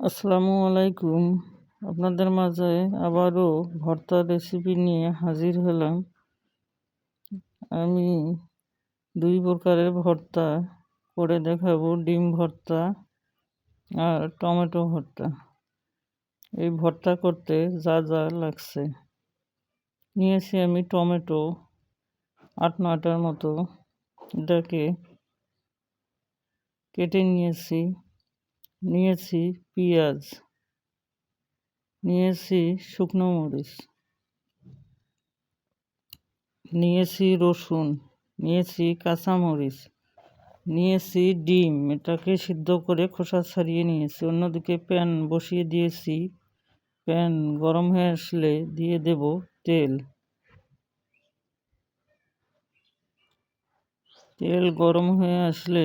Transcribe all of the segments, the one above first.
আসসালামু আলাইকুম। আপনাদের মাঝে আবারও ভর্তা রেসিপি নিয়ে হাজির হলাম। আমি দুই প্রকারের ভর্তা করে দেখাবো, ডিম ভর্তা আর টমেটো ভর্তা। এই ভর্তা করতে যা যা লাগছে। নিয়েছি আমি টমেটো আট নয়টার মতো। এটাকে কেটে নিয়েছি। নিয়েছি পেঁয়াজ, নিয়েছি শুকনো মরিচ, নিয়েছি রসুন, নিয়েছি কাঁচামরিচ, নিয়েছি ডিম। এটাকে সিদ্ধ করে খোসা ছাড়িয়ে নিয়েছি। অন্যদিকে প্যান বসিয়ে দিয়েছি। প্যান গরম হয়ে আসলে দিয়ে দেব তেল। তেল গরম হয়ে আসলে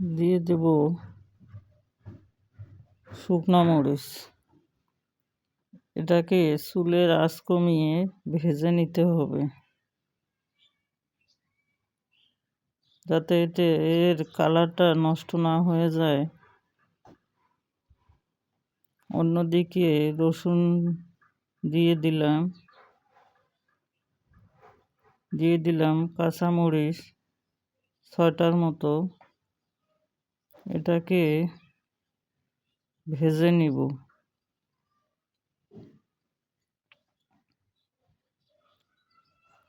দিয়ে দেব শুকনা মরিচ। এটাকে চুলের আঁচ কমিয়ে ভেজে নিতে হবে। যাতে এতে এর কালারটা নষ্ট না হয়ে যায়। অন্যদিকে রসুন দিয়ে দিলাম। দিয়ে দিলাম কাঁচামরিচ ছয়টার মতো। এটাকে ভেজে নিব।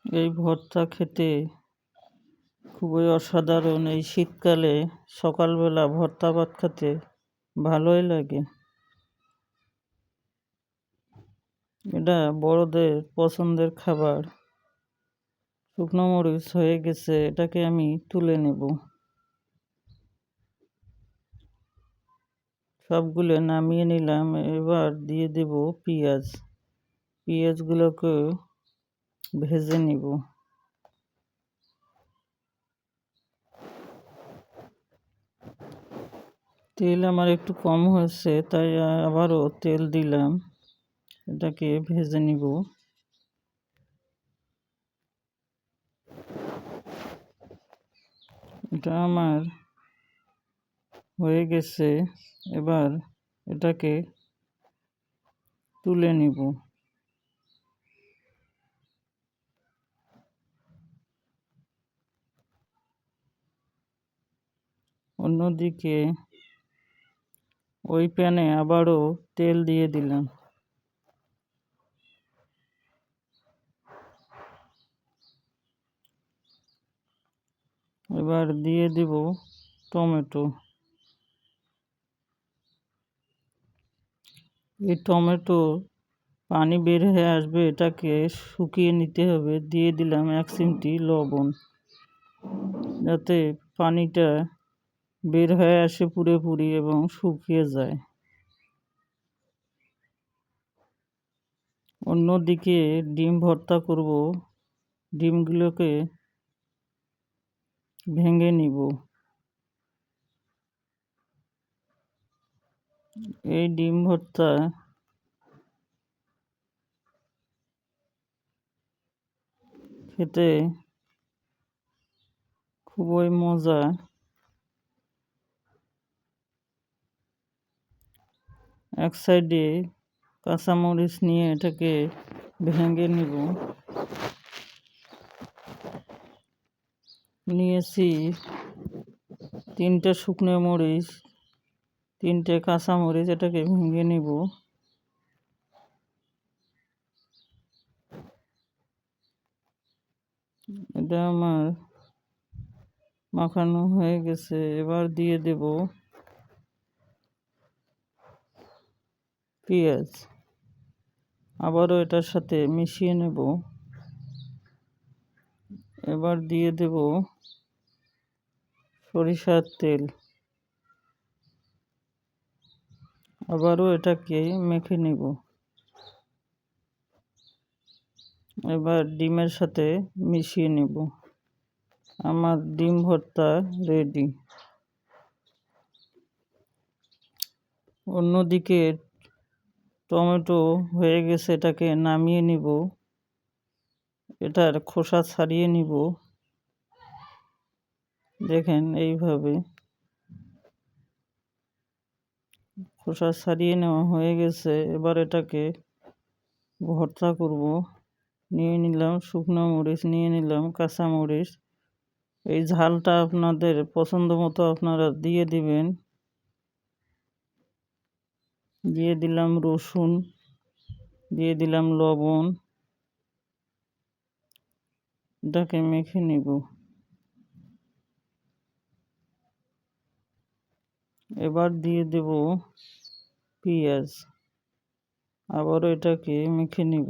এই ভর্তা খেতে খুবই অসাধারণ। এই শীতকালে সকালবেলা ভর্তা ভাত খেতে ভালোই লাগে। এটা বড়দের পছন্দের খাবার। শুকনো মরিচ হয়ে গেছে, এটাকে আমি তুলে নেব। সবগুলো নামিয়ে নিলাম। এবার দিয়ে দেব পেঁয়াজ। পেঁয়াজগুলোকে ভেজে নিব। তেল আমার একটু কম হয়েছে, তাই আবারও তেল দিলাম। এটাকে ভেজে নিব। এটা আমার হয়ে গেছে, এবার এটাকে তুলে নিব। অন্যদিকে ওই প্যানে আবারও তেল দিয়ে দিলাম। এবার দিয়ে দিব টমেটো। এই টমেটো পানি বের হয়ে আসবে, এটাকে শুকিয়ে নিতে হবে। দিয়ে দিলাম এক চিমটি লবণ। যাতে পানিটা বের হয়ে আসে পুরোপুরি এবং শুকিয়ে যায়। অন্যদিকে ডিম ভর্তা করব। ডিমগুলোকে ভেঙে নিব। এই ডিম ভর্তা। খেতে খুবই মজা। এক সাইডে কাঁচামরিচ নিয়ে এটাকে ভেঙে নিব। নিয়েছি তিনটা শুকনো মরিচ তিনটে কাঁচামরিচ এটাকে ভেঙে নিব। এটা আমার মাখানো হয়ে গেছে, এবার দিয়ে দেব পেঁয়াজ। আবারও এটার সাথে মিশিয়ে নেব। এবার দিয়ে দেব সরিষার তেল। আবারও এটাকে মেখে নেব। এবার ডিমের সাথে মিশিয়ে নেব। আমার ডিম ভর্তা রেডি। অন্যদিকে টমেটো হয়ে গেছে, এটাকে নামিয়ে নিব। এটার খোসা ছাড়িয়ে নিব। দেখেন এইভাবে খোসা ছাড়িয়ে নেওয়া হয়ে গেছে। এবার এটাকে ভর্তা করব। নিয়ে নিলাম শুকনো মরিচ, নিয়ে নিলাম কাঁচা মরিচ। এই ঝালটা আপনাদের পছন্দ মতো আপনারা দিয়ে দিবেন। দিয়ে দিলাম রসুন, দিয়ে দিলাম লবণ। এটাকে মেখে নিব। এবার দিয়ে দেব পেঁয়াজ। আবারও এটাকে মেখে নিব।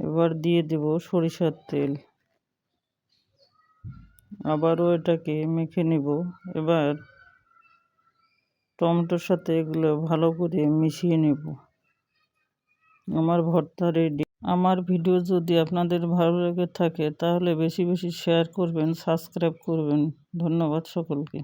এবার দিয়ে দেব সরিষার তেল। আবারও এটাকে মেখে নিব। এবার টমেটোর সাথে এগুলো ভালো করে মিশিয়ে নেব। আমার ভর্তা রেডি আমার ভিডিও যদি আপনাদের ভালো লেগে থাকে, তাহলে বেশি বেশি শেয়ার করবেন সাবস্ক্রাইব করবেন। ধন্যবাদ সকলকে।